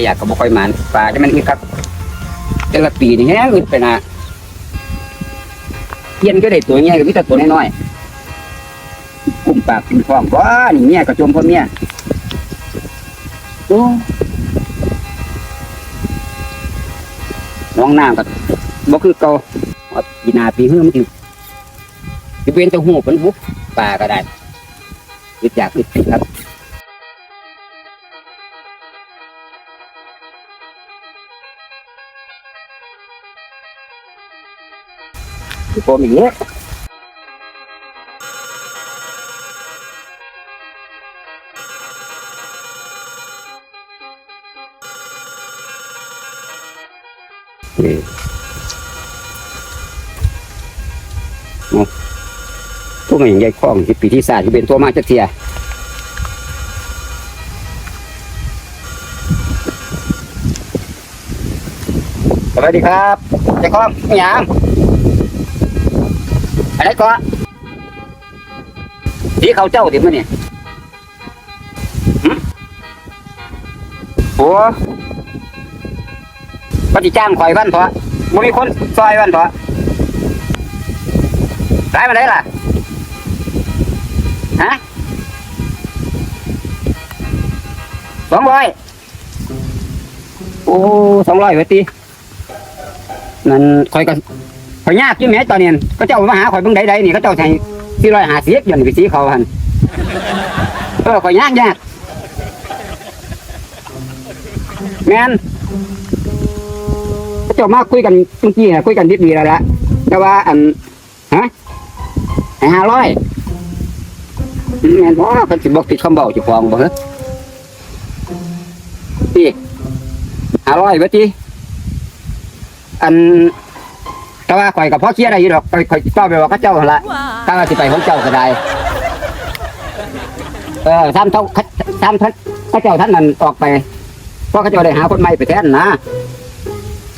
หายากก็บ่ค่อยหมันปลาที่มันอึดครับแต่ละปีนี่แฮงอึดไปนะเย็นก็ได้ตัวใหญ่ก็มีแต่ตัวน้อยๆกุ้มปากกินท้องว้านี่เมียก็จมพ่อเมียโอ้น้องน้ำก็บ่คือเก่าปีนาปีหื้อมันสิสิเป็นแตะหูเป็นบุกปลาก็ได้อึดอยากอึดครับ thì cô mình nhé Ừ. Nè. พวกมันใหญ่คล้องที่ปีที่สามที่เป็นตัวมากจากเทียสวัสดีครับใหญ่คล้องยาม อะไรก็สีเขาเจ้าดิมันเนี่ยโอ้ปฏิจ้างข่อยวันเถอะบ่มีคนซอยวันเถอะได้มาได้ล่ะ ฮะสองร้อยโอ้สองร้อยไว้ตีนั่นข่อยก็ข่ อยยากอยู่แม่ตอนนี้ก็เจ้ามาหาข่อยเบิ่งใดๆนี่เขาเจ้าใช้สี่ร้อยห้าสิบยันไปสีเขาหันเออข่อยยากยากแม่นเขาเจ้ามาคุยกันเมื่อกี้นะคุยกันดิบดีแล้วละแต่ว่าอันฮะห้าร้อยแม่นบ่เขาสิบอกติดคำเบาจะฟ้องบ่เหรอพี่ห้าร้อยเว้ยจีอัน แต่ว่าข่อยกับพ่อเคียอะไรอยู่ดอกข่อยข่อยก็ไปว่าเข้าเจ้าหั่นละถ้าว่าสิไปของเจ้าก็ได้ เออทำเท่าทำท่านข้าเจ้าท่านนั้นออกไปเพราะข้าเจ้าได้หาคนใหม่ไปแทนนะ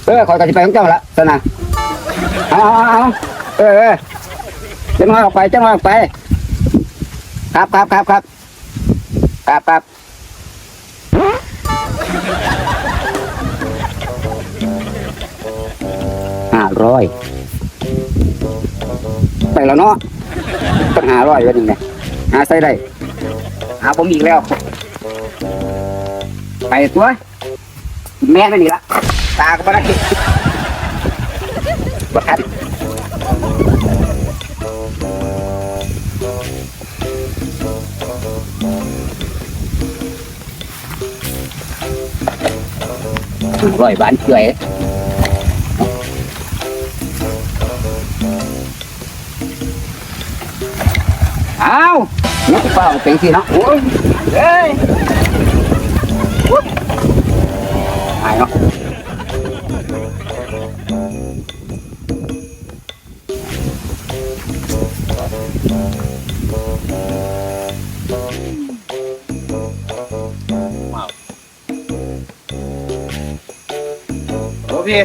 เออข่อยก็สิไปของเจ้าละสนะเอาเอาเอาเออเออจะมาออกไปจะมาออกไป ครับครับครับครับครับครับ ร้อยไปแล้วเนาะต้องหาร้อยไว้หนึ่งเนี่ยหาใส่ได้หาผมอีกแล้ว ไปตัวแม่ไม่หนีละตาก็ไม่ได้บักคันร้อยบานเฉย อ้าวนักเป่าเป็นสิเนาะโอ้ยเอ้ยอุ๊ยหายเนาะโอพี่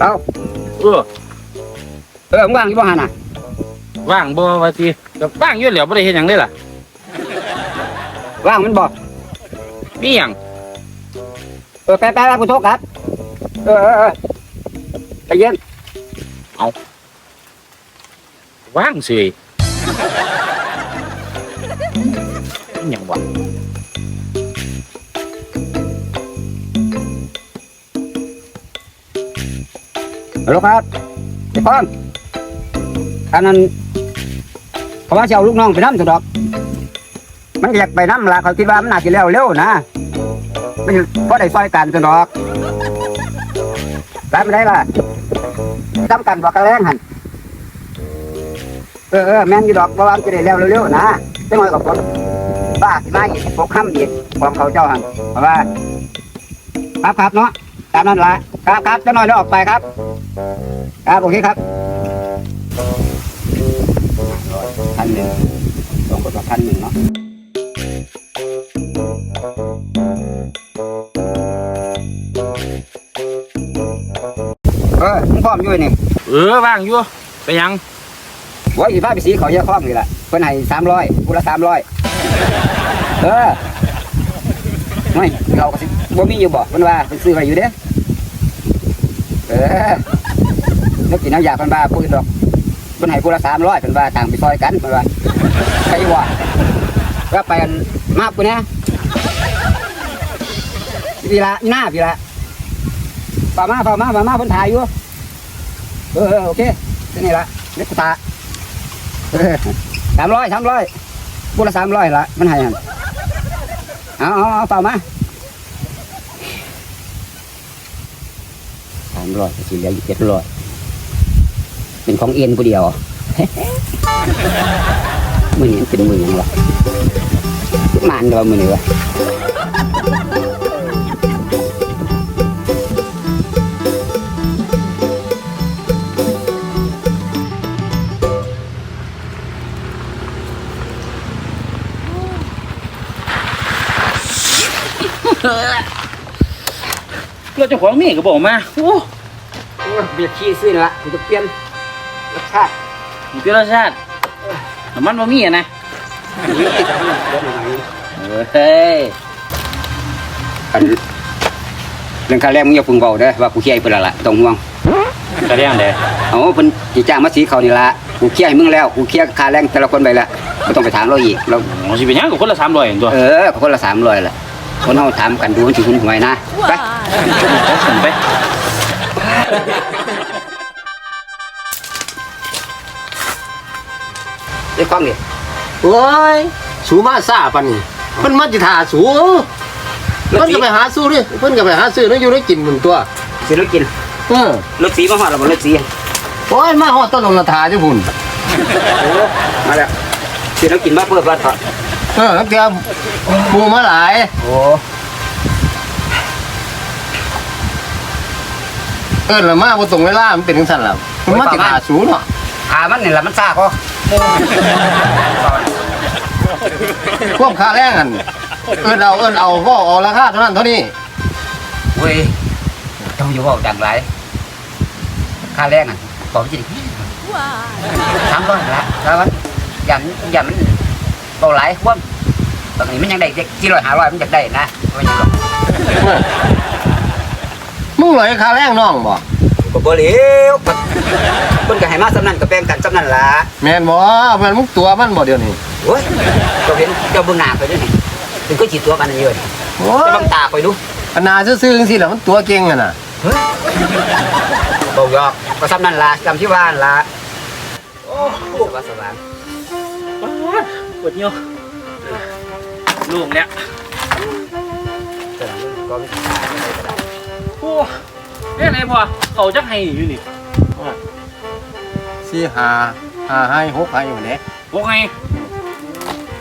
เอาเออเออมึงว่างอยู่บ้านน่ะ ว่างบ่ว่าสิก็ว่างอยู่แล้วบ่ได้เฮ็ดหยังเลยล่ะ ว่างมันบอกมีหยังเออไปไปไปกูโทษครับ เออเออเออใจเย็นว่างสิมีหยังวะฮัลโหลครับไอ้ป้อม อันนั้นเขาว่าจะเอาลูกน้องไปน้ำสุดดอก มันก็อยากไปน้ำละเขาคิดว่ามันหน่าจะเร็วเร็วนะไม่เพราได้ซอยกันสุดดอกได้ไม่ได้ล่ะทำกันบอกกันแรงหันเออเออแม่นอยู่ดอกเพราะว่ามันจะได้เร็วเร็วๆนะจังหวะกับผมบ้าสิมาอีกพกข้ามอีกของเขาเจ้าหันเพราะว่า ครับครับเนาะตามนั้นละครับครับจ้าหน่อยแล้วออกไปครับ ครับโอเคครับ หนึ่งลงกดมาพันหนึ่งเนาะเออมึงพร้อมอยู่นี่เออว่างอยู่ไปหยังไว้อีฟ้าไปสีเขาเยอะพร้อมนี่แหละเพิ่นให้สามร้อยคูละสามร้อยเออไม่เราก็สิบ่มีอยู่บ่เพิ่นว่าเพิ่นซื้อไว้อยู่เด้อเออแล้วกินน้ำยาเพิ่นว่าพูดดอก เพิ่นให้ผู้ละ300เพิ่นว่าต่างไปซอยกันเพิ่นว่าใครว่าว่าไปอันมาปุ่นนะพี่ละหน้าพี่ละฝ่ามาฝ่ามาฝ่ามาเพิ่นถ่ายอยู่เออเออโอเคนี่ละเล็กกูตาสามร้อยสามร้อยพูดละสามร้อยละมันให้หันเอาเอาเอาฝ่ามาสามร้อยสี่เหลืออยู่เจ็ดร้อย เป็นของเอ็นผู้เดียวมือนี้มันเป็นมือหยังวะมันเดียวมือนี้วะเพื่อเจ้าของมีก็บอกมา โอ้โอ้ยเบียดขี้ซื้อนี่ละกูจะเปลี่ยนร สชาติมีเป็นรสชาติน้ำมันบ่มีอะนะนี่จะให้มันเดี๋ยวหน่อยเฮ้ยอันเรื่องค่าแรงมึงอย่าเพึ่งเบาเด้อว่ากูเคลียร์ให้เพิ่นและละต้องห่วงกระเรียงเด้เอาเพิ่นสิจ้างมาสีเขานี่ละกูเคลียร์ให้มึงแล้วกูเคลียร์ค่าแรงแต่ละคนไปแล้วไม่ต้องไปถามเราอีกเรามันสิเป็นหยังกับคนละ300เองตัวเออก็คนละสามร้อยแหละคนเราถามกันดูมันสิหุนหวยนะไปเอาส่งไป เรียกความดิโอ้ยสูมาซาปันนี่เพิ่นมาจิถาสูเพิ่นก็ไปหาสู้ดิเพิ่นก็ไปหาซื้อแล้วอยู่ได้กินหมึงตัวสิรถกินเออรถสีมาหอดเราบ่รถสีโอ้ยมาฮอดต้นลงนาทาเจ้าพุ่นโอ้มาแล้วสิรถกินมาเพิ่มรัดเถอะเออแล้วแกปูมาหลายโอ้เออแล้วมาบ่ตรงเวลามันเป็นจังซั่นล่ะมันมาจิถาสูเนาะหามันนี่ละมันซ่า ก็พวกค่าแรงอันเอิ้นเอาเอิ้นเอาก็เอาราคาเท่านั้นเท่านี้เว้ยเจ้าอยู่เว่าดังไรค่าแรงอะขอไปจิสามร้อยละแล้วมันยันยันมันเบาหลายควมตอนนี้มันยังได้เด็กกี่ร้อยห้าร้อยมันอยากได้นะไม่ยังหรอกเออมึงหลอยค่าแรงน้องบ่ก็ บ่เหลวมันมันก็ให้มาสำนันก็แบ่งกันสำนันล่ะแม่นบ่เพิ่นมึงตัวมันบ่เดี๋ยวนี้โอ้ยเจ้าเห็นเจ้าเบิ่งหน้าไปด้วยนี่ถึงก็จีตัวมันเยอะนี่โอ้เจ้ายบังตาไปดูอันนาซื่อๆจังซี่ล่ะมันตัวเก่งอะน่ะเฮ้ยเบาหยอกก็สำนันล่ะจำที่ว่านั่นล่ะโอ้สบายสบายปวดเหี่ยวลูกแล้วเจ้าก็ไม่ตายไม่ได้ก็ได้โอ้ เอ๊ะไหนพอเขาจักให้อยู่นี่สี่ห้าห้าให้หกให้อยู่เด้บอกไง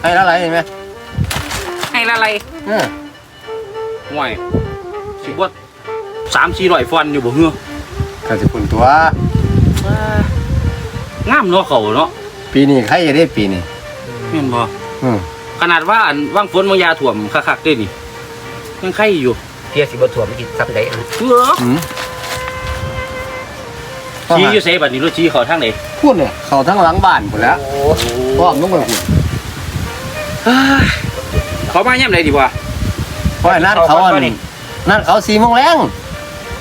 ให้ละไรเห็นไหมให้ละไรเออห่วยสิบ่สามสี่ร้อยฟอนอยู่บ่เหือก็สิคุณตัวงามเนาะเขาเนาะปีนี้ใครจะได้ปีนี้เห็นบ่อืมขนาดว่าอันว่างฝนบางยาถ่วมคักๆเด้นี่ยังไข่อยู่เพียสิบ่ถ่วมกินซ้ำได้เอออืม ชี้อยู่ไสบัดนี้รถชี้เขาทางไหนพูดเนี่ยเขาทั้งหลังบ้านหมดแล้วโอ้พ่อมนุ่งไปพูดเขามาย่ำไหนดีกว่าเพราะไอ้นั่นเขาอันนั่นเขาสี่โมงแรง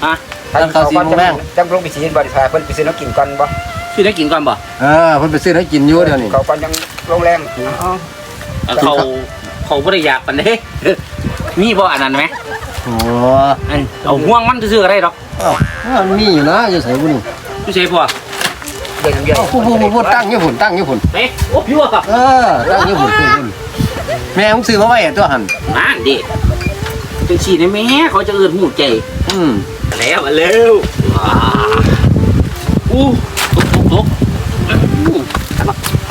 อะแล้วเขาสิโมงแรงจังลงไปสิบ่ได้พาเพิ่นไปซื้อน้ำกินก่อนบ่ซื้อได้กินก่อนบ่เออเพิ่นไปซื้อให้กินอยู่เดี๋ยวนี้เขาก่อนยังลงแรงอ๋ออันเขาเขาบ่ได้อยากปานใดมีบ่อันนั้นไหมโอ้อันเอาห่วงมันซื้อๆก็ได้ดอกเอ้ามันมีอยู่นะจะใส่บุญ ไม่ใช่พ่อเดินเยอะเอ้าพูดพูดพูดพูดตั้งอยู่พุ่นตั้งอยู่พุ่นเอ๊ะโอ้พี่ว่าเออตั้งอยู่พุ่นพุ่นพุ่นแม่ผมซื้อมาไว้ตัวหันนั่นดิจังซี่ได้แม่เขาจะเอิ้นหูใจอืมแล้วมาเร็วว้าอู้ตกตกตก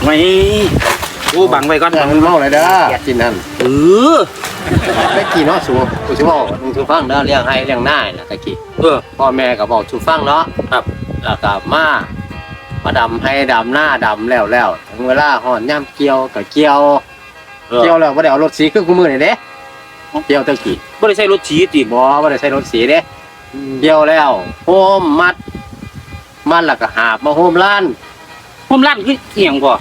ไม่อู้บังไว้ก่อนแต่มันเมาเลยเด้อกินนั่นเออได้กี่เนาะสูกูสิบอกมึงสูฟังเด้อเลี้ยงให้เลี้ยงหน้าน่ะตะกี้เออพ่อแม่ก็บอกสูฟังเนาะครับ แล้วก็มามาดำให้ดำหน้าดำแล้วแล้วถึงเวลาห่อนย่ำเกี่ยวก็เกี่ยว เออเกี่ยวแล้วบ่ได้เอารถสีคือกูมือนี่เด้เกี่ยวตะกี้บ่ได้ใช้รถชี้ติบ่บ่ได้ใช้รถสีเด้เกี่ยวแล้วโฮมมัด มันแล้วก็หาบมาโฮมล้านผมลั่นคือเอียงบ่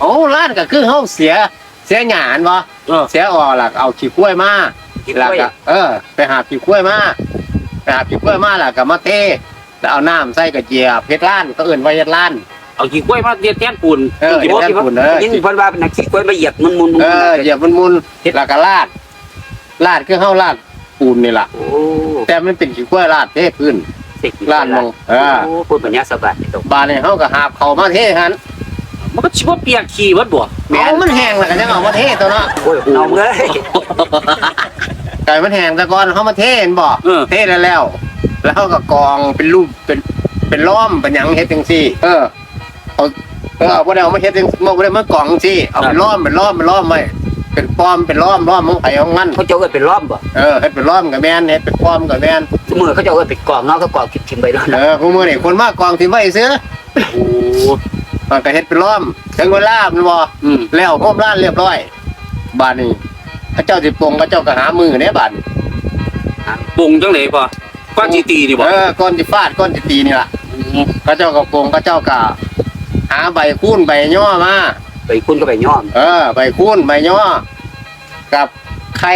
โอ้ล้านก็คือเฮาเสีย เสียหยานบ่เออเสียออกแล้วก็เอาขี้กล้วยมาขี้แล้วกล้วยก็เออ ไปหาผีกล้วยมาไปหาผีกล้วยมาแล้วก็มาเท แล้วเอาน้ำใส่กระเจียบเพชรล้านก็เอื่นไว้เฮ็ดล้าน เอาขี้กล้วยมาเรียนแทนปูนเออขี้บ่เฮ็ดแทนปูนเออยินเพิ่นว่าเป็นนักขี้กล้วยมาเหยียบมุนมุนมุนเออเหยียบมันมุนๆแล้วก็ลาด ลาดคือเฮาลาดปูนนี่ล่ะโอ้แต่มันเป็นขี้กล้วยลาดเทพื้นเด็กลาดมองเออโอ้พูดปัญญาสบายนี่ตกบานนี่เฮาก็หาบเข้ามาเทหันมันก็ชิบ่เปียกขี้วัดบ่เอามันแห้งแล้วก็ยังเอามาเทตัวเนาะโอ้ยน้องเอ้ยไก่มันแห้งแต่ก่อนเฮามาเทเห็นบ่เออเทแล้วแล้ว แล้วเฮาก็กองเป็นรูปเป็นเป็นล้อมเป็นหยังเฮ็ดจังซี่ เออเอาเออเอาบ่ได้เอามาเฮ็ดจังบ่ได้มากองจังซี่เอาเป็นล้อมเป็นล้อมเป็นล้อมไว้เป็นป้อมเป็นล้อมล้อมของไผของมันเขาเจ้าเอ้ยเป็นล้อมบ่เออเฮ็ดเป็นล้อมก็แม่นเฮ็ดเป็นป้อมก็แม่นสมมือเขาเจ้าเอ้ยเป็นกองเนาะเขากองคิดทิมไปแล้วเออผู้มื้อนี่คนมากองสิไว้ซื้อโอ้มันก็เฮ็ดเป็นล้อมถึงเวลามันบ่ อืมแล้วโฮมร้านเรียบร้อย บาดนี้พระเจ้าสิปลงพระเจ้าก็หามือเนี่ยบาดนี้ปรุงจังได๋บ่ ก้อนจีตีนี่บ่เออก้อนสิฟาดก้อนสิตีนี่ล่ะพระเจ้าก็ปลงพระเจ้าก็หาใบคูนใบย่อมาไปคุณก็ไปย่อมเออ ใบคูนใบย่อ กับไข่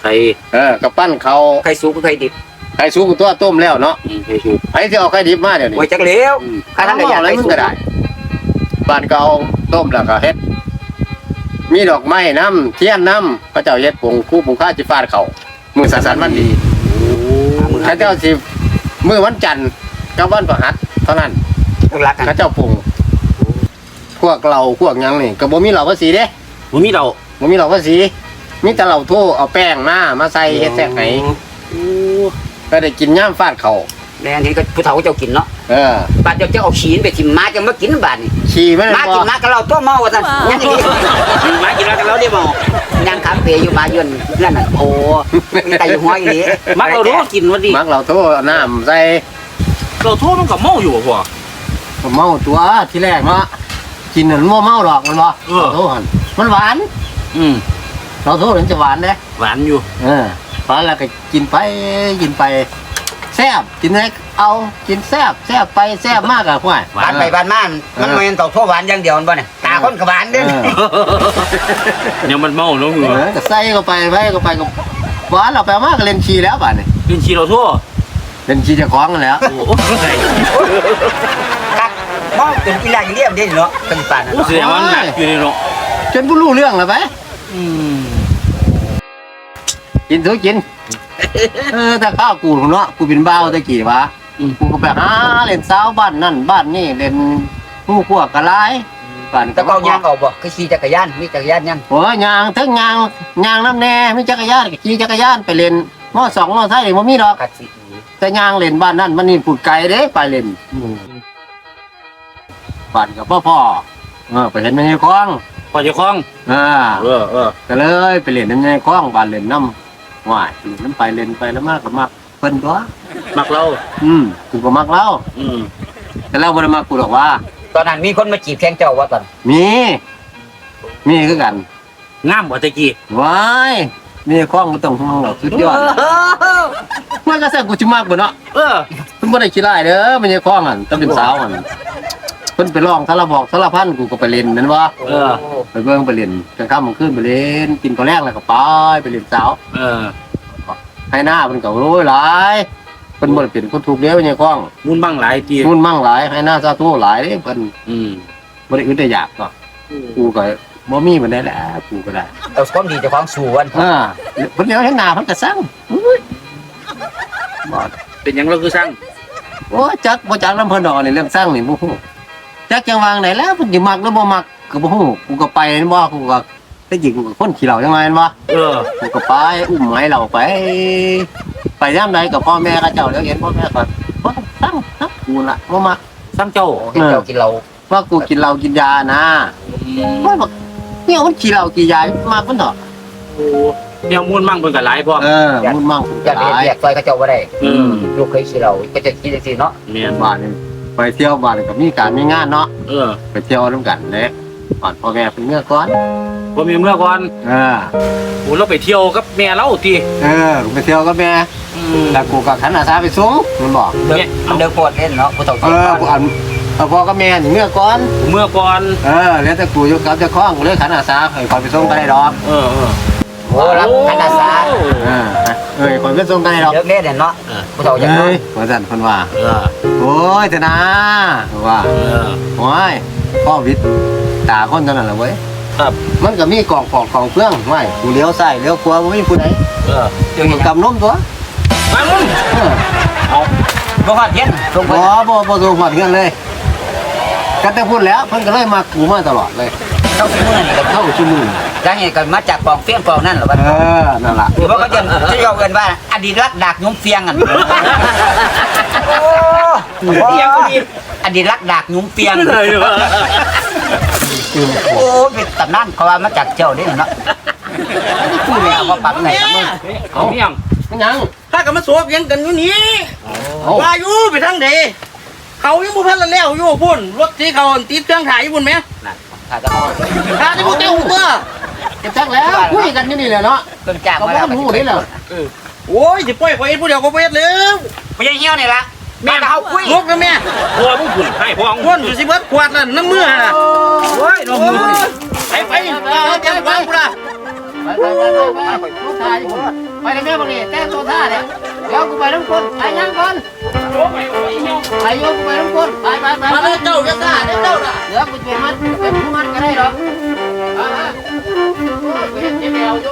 ใครเออกับปั้นเขาใครสูงก็ใครดิบไข่สุกตัวต้มแล้วเนาะอืมให้ชูไอ้ที่เอาไข่ดิบมาเดี๋ยวนี้โอ้ยจักเลี้ยวอืมข้าท่านก็อยากอะไรไปมึงสูงก็ได้บ้านก็เอาต้มแล้วก็เฮ็ด มีดอกไม้น้ำเทียนน้ำพระเจ้าเฮ็ดผงคู่ผงข้าจิฟาดเขามือสันสันวันดี มือพระเจ้าสิมือวันจันทร์กับวันประหัสเท่านั้นรักกันพระเจ้าปรุงพวกเราพวกหยังนี่ก็บ่มีเหล่าภาษีเด้บ่มีเราบ่มีเหล่าภาษีมีแต่เหล่าโทเอาแป้งมามาใส่เฮ็ดแซ่ไหโอ้ก็ได้กินย่ามฟาดเขา แม่นี่ก็ผู้เฒ่าเจ้ากินเนาะเออบ้านเจ้าเจ้าเอาขีนไปทิมมาจะมากินบ้านนี่ขี่มันมาบ่กินมากับเราตัวเมาว่าซั่นยังอีกกินมากินแล้วกันแล้วได้บ่ยังคาเฟ่อยู่มาเยือนนั่นน่ะโอ้มีแต่อยู่หัวอีหลีมักเรารู้กินวันดีมักเหล่าโทเอาน้ำใส่เราโทษมันก็เมาอยู่บ่พ่อเมาตัวที่แรกเนาะกินนั่นบ่เมาหรอกมันบ่เออเหล้าโทหั่นมันหวาน อืมเราโทมันจะหวานเด้หวานอยู่ เออหวานแล้วก็กินไปกินไป แซ่บกินได้เอากินแซ่บแซ่บไปแซ่บมากอะพ่อยบ้านไปบ้านมามันบ่แม่นเต่าโทหวานอย่างเดียวมันบ่เนี่ยตาคนก็หวานเด้อเนี่ยมันเมาเนาะเอหัวอก็ใส่เข้าไปไว้เข้าไปก็หวานเราไปมากก็เล่นขี้แล้วบ้านี่กินชีเราทั่วเล่นขี้เจะคล้าของกันแล้ว โอ้โหคักมองเป็นกีฬาอย่างเดียวเด้เนาะเป็นปานนั้นโอ้แสดงว่าหนักอยู่ในเนาะจนผู้รู้เรื่องแล้วไปอืม กินทุกกิน เออแต่ข้าวกูเนาะกูเป็นบ้าวตะกี้วะกูก็ไปหาเล่นสาวบ้านนั่นบ้านนี่เล่นผู้พวกกระไรบ้านแต่ก็เอายางออกบ่คือขี่จักรยานมีจักรยานยังโอ้ยยางทั้งยางยางน้ำแน่มีจักรยานก็ขี่จักรยานไปเล่นมอสองมอไซค์มันมีดอกคัดสิแต่ยางเล่นบ้านนั่นมันนี่ปุดไก่เด้ไปเล่นบ้านกับพ่อพ่อเออไปเห็นมันในคลองพอจะคล้องอ่าเออเออก็เลยไปเล่นน้ำในคลองบ้านเล่นน้ำ ว่ายเล่นน้ำไปเล่นไปแล้วมากก็มักเพิ่นตัวมักเรา อืมกูก็มักเล่าอืมแต่เราบ่ได้มักกูหรอกว่า ตอนนั้นมีคนมาจีบแข่งเจ้าว่าตอนมี มีคือกันงามบ่ตะกี้ว้ายมีคลองบ่ต้องห่วงหรอกสุดยอดมันก็แซ่บกูสิมักบ่เนาะเออเพิ่นบ่ได้ขี้ร้ายเด้อมันยังคล้องอันต้องเป็นสาวอันเพิ่นไปร้องสารบอกสารพันกูก็ไปเล่นนั่นวะเออ ไปเบิ่งไปเล่นกลางค่ำกลางคืนไปเล่นกินข้าวแรกแล้วก็ไปไปเล่นสาวเออให้หน้าเพิ่นก็โอ้ยหลายเพิ่นบ่ได้เป็นคนถูกเด้อมันยังคล้องมุนบ้างหลายทีมุ่นมั่งหลายให้หน้าซาทูหลายเด้เพิ่นอืมบ่ได้อึดได้อยากก็กูก็บ่มีมันได้แหละกูก็ได้เอาความดีเจ้าของสู่วันอ่าเพิ่นเดี๋ยวเห็นหน้าเพิ่นก็สั่งอุ้ยบ่เป็นหยังเราคือช่างโอ้ยจักบ่จักนำเพิ่นดอกนี่เรื่องสั่งนี่บ่ฮู้ จักจังวางไหนแล้วเพิ่นสิมักหรือบ่มักก็บ่ฮู้กูก็ไปนั่นบ่กูก็แต่จริงกูก็คนขี้เหล้าจังไงนั่นบ่เออกูก็ไปอุ้มให้เราไป ไปยามใดกับพ่อแม่เขาเจ้าแล้วเห็นพ่อแม่ก็บ่ต้องสั่งนะกูละบ่มักช่างเจ้าให้เจ้ากินเราว่ากูกินเหล้ากินยานะอืมว่าบอกเนี่ยมันขี้เหล้าขี้ยามาเพิ่นเถอะโอ้เนี่ยมุนบ้างเพิ่นก็หลายพอเออมันมั่งอยากหเรียกลายเรียกซอยเขาเจ้าบ่ได้อืมลูกเคยขี่เราก็จะขี่จังซี่เนาะแม่นบ้านนี่ ไปเที่ยวบ้านนี่ก็มีการมีงานเนาะเออไปเที่ยวนำกันเด้ก่อนพ่อแม่เป็นเมื่อก่อนบ่มีเมื่อก่อนเออโอ้เราไปเที่ยวกับแม่เราติเออไปเที่ยวกับแม่อืมแล้วกูก็ขันอาสาไปส่งมันบอกเดินมันเดินโคตรเล่นเนาะผู้เฒ่าเออกูอันเอาพ่อกับแม่นี่เมื่อก่อนเมื่อก่อนเออแล้วแต่กูอยู่กับเจ้าของกูเลยขันอาสาให้คอยไปส่งก็ได้ดอกเออเออม โอ้รับคณะศาสตร์อ่าเอ้ยคนก็ส่งกันให้ดอกเลิกเล่นเนี่ยเนาะผู้เฒ่าจังเอ้เนาะยว่าสั่นคนว่าเออโอ้ยธนาว่าเออโอ้ยพ่อวิทย์ตาคนเท่านั้นแหละเว้ยครับมันก็มีกล่องกล่องกล่องเพื่องไว้กูเลี้ยวซ้ายเลี้ยวขวาบ่มีผู้ใดเออเดี๋ยวนี้กำนมตัวมามึงเออเอาบ่ฮอดเย็นลงไปบ่บ่บ่สูงหอดเงินเลยก็แต่พูดแล้วเพิ่นก็เลยมากูมาตลอดเลยเข้าไปมื้อนี่ก็เข้าชั่วโมง จังนี้ก็มาจากกองเฟี้ยงกองนั่นเหรอวะเออนั่นล่ะคือว่าเขาจะที่เขาเกินว่า อดีตรักดากยุ้มเฟียงอะโอ้อดีตรักดากยุ้มเฟียงเลยวะโอ้เป็นตำนานเขาว่ามาจากเจ้านี่เนาะพูดเลยเอามาปักไหนกับมึงเอาเมียงมันยังถ้ากันมาสวบยังกันอยู่นี่เอาว่าอยู่ไปทางใดเขายังบ่ทันละแล้วอยู่พุ่นรถที่เขาติดเครื่องถ่ายอยู่พุ่นไหมน่ะข้าจะเอาถ้าที่พวกเจ้าเบอร์ เก็บจักแล้วคุยกันอยู่นี่แหละเนาะเพิ่งจากก็มาบ่แล้วรู้นี่แหละโอ้ยสิปล่อยข่อยเอ็ดผู้เดียวก็บ่เอ็ดแล้วไม่ใช่เหี้ยวนี่ละแม่เขาคุยลูกนะแม่พ่อมึงขุนให้พ่อมึงพุ่นอยู่สิเบิดขวดนั่นน้ำมือน่ะโอ้ยน้องโอ้มือยไปไปเอาเตรียมวางกูละไปไปไปไปไปลูกชายอยู่ไปเลยแม่บ่นี่แต่งตัวท่าเนี่ยเดี๋ยวกูไปน้ำคนไปยังก่อนไปโยกูไปน้ำคนไปไปไปมาเลยเจ้าจะซ่าเด้อเจ้าน่ะเดี๋ยวกูจะมัดเป็นผู้มัดก็ได้หรอกอ่าๆโอ้ยกู เห็นเจ็บแอวอยู่